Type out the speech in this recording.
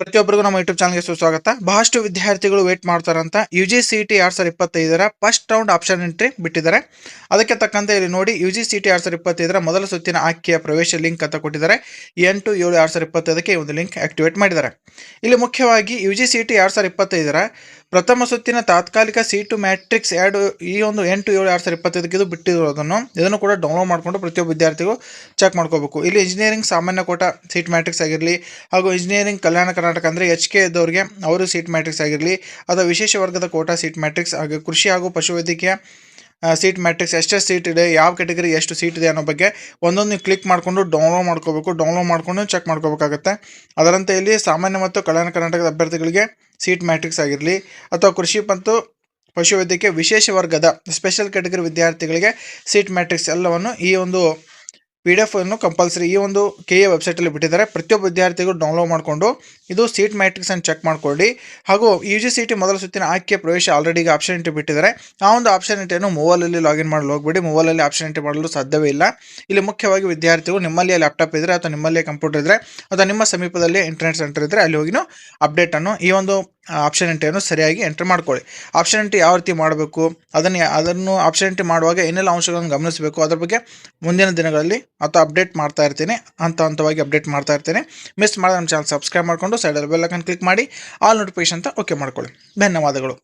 ಪ್ರತಿಯೊಬ್ಬರಿಗೂ ನಮ್ಮ ಯೂಟ್ಯೂಬ್ ಚಾನಲ್ಗೆ ಸುಸ್ವಾಗತ. ಬಹಳಷ್ಟು ವಿದ್ಯಾರ್ಥಿಗಳು ವೇಟ್ ಮಾಡ್ತಾರಂತ. ಯು ಜಿ ಸಿ ಟಿ ಎರಡು ಸಾವಿರದ ಇಪ್ಪತ್ತೈದರ ಫಸ್ಟ್ ರೌಂಡ್ ಆಪ್ಷನ್ ಎಂಟ್ರಿ ಬಿಟ್ಟಿದ್ದಾರೆ. ಅದಕ್ಕೆ ತಕ್ಕಂತೆ ಇಲ್ಲಿ ನೋಡಿ ಯು ಜಿ ಸಿ ಟಿ ಎರಡು ಸಾವಿರದ ಇಪ್ಪತ್ತೈದರ ಮೊದಲ ಸುತ್ತಿನ ಆಯ್ಕೆಯ ಪ್ರವೇಶ ಲಿಂಕ್ ಅಂತ ಕೊಟ್ಟಿದ್ದಾರೆ. ಎಂಟು ಏಳು ಎರಡ್ ಸಾವಿರದ ಇಪ್ಪತ್ತೈದಕ್ಕೆ ಈ ಒಂದು ಲಿಂಕ್ ಆಕ್ಟಿವೇಟ್ ಮಾಡಿದ್ದಾರೆ. ಇಲ್ಲಿ ಮುಖ್ಯವಾಗಿ ಯು ಜಿ ಸಿ ಟಿ ಎರಡು ಸಾವಿರದ ಇಪ್ಪತ್ತೈದರ ಪ್ರಥಮ ಸುತ್ತಿನ ತಾತ್ಕಾಲಿಕ ಸೀಟು ಮ್ಯಾಟ್ರಿಕ್ಸ್ ಎರಡು, ಈ ಒಂದು ಎಂಟು, ಏಳು ಎರಡು ಸಾವಿರ ಇಪ್ಪತ್ತೈದಕ್ಕೆ ಇದು ಬಿಟ್ಟಿರೋದನ್ನು ಇದನ್ನು ಕೂಡ ಡೌನ್ಲೋಡ್ ಮಾಡಿಕೊಂಡು ಪ್ರತಿಯೊಬ್ಬ ವಿದ್ಯಾರ್ಥಿಗೂ ಚೆಕ್ ಮಾಡ್ಕೋಬೇಕು. ಇಲ್ಲಿ ಇಂಜಿನಿಯರಿಂಗ್ ಸಾಮಾನ್ಯ ಕೋಟ ಸೀಟ್ ಮ್ಯಾಟ್ರಿಕ್ಸ್ ಆಗಿರಲಿ, ಹಾಗೂ ಇಂಜಿನಿಯರಿಂಗ್ ಕಲ್ಯಾಣ ಕರ್ನಾಟಕ ಅಂದರೆ ಎಚ್ ಕೆ ಇದ್ದವರಿಗೆ ಅವರು ಸೀಟ್ ಮ್ಯಾಟ್ರಿಕ್ಸ್ ಆಗಿರಲಿ, ಅಥವಾ ವಿಶೇಷ ವರ್ಗದ ಕೋಟಾ ಸೀಟ್ ಮ್ಯಾಟ್ರಿಕ್ಸ್ ಹಾಗೆ ಕೃಷಿ ಹಾಗೂ ಪಶುವೈದ್ಯಕೀಯ ಸೀಟ್ ಮ್ಯಾಟ್ರಿಕ್ಸ್ ಎಷ್ಟೆಷ್ಟು ಸೀಟ್ ಇದೆ, ಯಾವ ಕೆಟಗರಿ ಎಷ್ಟು ಸೀಟ್ ಇದೆ ಅನ್ನೋ ಬಗ್ಗೆ ಒಂದೊಂದು ನೀವು ಕ್ಲಿಕ್ ಮಾಡಿಕೊಂಡು ಡೌನ್ಲೋಡ್ ಮಾಡ್ಕೋಬೇಕು. ಡೌನ್ಲೋಡ್ ಮಾಡ್ಕೊಂಡು ಚೆಕ್ ಮಾಡ್ಕೋಬೇಕಾಗತ್ತೆ. ಅದರಂತೆ ಇಲ್ಲಿ ಸಾಮಾನ್ಯ ಮತ್ತು ಕಲ್ಯಾಣ ಕರ್ನಾಟಕದ ಅಭ್ಯರ್ಥಿಗಳಿಗೆ ಸೀಟ್ ಮ್ಯಾಟ್ರಿಕ್ಸ್ ಆಗಿರಲಿ ಅಥವಾ ಕೃಷಿ ಮತ್ತು ಪಶುವೈದ್ಯಕೀಯ ವಿಶೇಷ ವರ್ಗದ ಸ್ಪೆಷಲ್ ಕ್ಯಾಟಗರಿ ವಿದ್ಯಾರ್ಥಿಗಳಿಗೆ ಸೀಟ್ ಮ್ಯಾಟ್ರಿಕ್ಸ್ ಎಲ್ಲವನ್ನು ಈ ಒಂದು ಪಿ ಡಿ ಎಫ್ ಅನ್ನು ಕಂಪಲ್ಸರಿ ಈ ಒಂದು ಕೆ ಎ ವೆಬ್ಸೈಟಲ್ಲಿ ಬಿಟ್ಟಿದ್ದಾರೆ. ಪ್ರತಿಯೊಬ್ಬ ವಿದ್ಯಾರ್ಥಿಗಳು ಡೌನ್ಲೋಡ್ ಮಾಡಿಕೊಂಡು ಇದು ಸೀಟ್ ಮ್ಯಾಟ್ರಿಕ್ಸ್ ಅನ್ನು ಚೆಕ್ ಮಾಡ್ಕೊಳ್ಳಿ. ಹಾಗೂ ಯು ಜಿ ಸಿ ಟಿ ಮೊದಲ ಸುತ್ತಿನ ಆಯ್ಕೆ ಪ್ರವೇಶ ಆಲ್ರೆಡಿ ಈಗ ಆಪ್ಷನ್ ಎಂಟ್ರಿ ಬಿಟ್ಟಿದ್ದಾರೆ. ಆ ಒಂದು ಆಪ್ಷನ್ ಎಂಟ್ರಿಯನ್ನು ಮೊಬೈಲಲ್ಲಿ ಲಾಗಿನ್ ಮಾಡಲು ಹೋಗ್ಬೇಡಿ. ಮೊಬೈಲಲ್ಲಿ ಆಪ್ಷನ್ ಎಂಟ್ರಿ ಮಾಡಲು ಸಾಧ್ಯವೇ ಇಲ್ಲ. ಇಲ್ಲಿ ಮುಖ್ಯವಾಗಿ ವಿದ್ಯಾರ್ಥಿಗಳು ನಿಮ್ಮಲ್ಲಿ ಲ್ಯಾಪ್ಟಾಪ್ ಇದ್ದರೆ ಅಥವಾ ನಿಮ್ಮಲ್ಲಿ ಕಂಪ್ಯೂಟರ್ ಇದ್ದರೆ ಅಥವಾ ನಿಮ್ಮ ಸಮೀಪದಲ್ಲಿ ಇಂಟರ್ನೆಟ್ ಸೆಂಟರ್ ಇದ್ದರೆ ಅಲ್ಲಿ ಹೋಗಿನೂ ಅಪ್ಡೇಟನ್ನು ಈ ಒಂದು ಆಪ್ಷನ್ ಎಂಟ್ರಿಯನ್ನು ಸರಿಯಾಗಿ ಎಂಟ್ರಿ ಮಾಡ್ಕೊಳ್ಳಿ. ಆಪ್ಷನ್ ಎಂಟ್ರಿ ಯಾವ ರೀತಿ ಮಾಡಬೇಕು? ಅದನ್ನು ಅದನ್ನು ಆಪ್ಷನ್ ಎಂಟ್ರಿ ಮಾಡುವಾಗ ಏನೆಲ್ಲ ಅಂಶಗಳನ್ನು ಗಮನಿಸಬೇಕು? ಅದರ ಬಗ್ಗೆ ಮುಂದಿನ ದಿನಗಳಲ್ಲಿ ಅಥವಾ ಅಪ್ಡೇಟ್ ಮಾಡ್ತಾ ಇರ್ತೀನಿ. ಹಂತ ಹಂತವಾಗಿ ಅಪ್ಡೇಟ್ ಮಾಡ್ತಾ ಇರ್ತೀನಿ. ಮಿಸ್ ಮಾಡಿದ ನಮ್ಮ ಚಾನಲ್ ಸಬ್ಸ್ಕ್ರೈಬ್ ಮಾಡಿಕೊಂಡು ಸೈಡಲ್ಲಿ ಬೆಲ್ ಐಕನ್ ಕ್ಲಿಕ್ ಮಾಡಿ ಆಲ್ ನೋಟಿಫಿಕೇಶನ್ ಅಂತ ಓಕೆ ಮಾಡ್ಕೊಳ್ಳಿ. ಧನ್ಯವಾದಗಳು.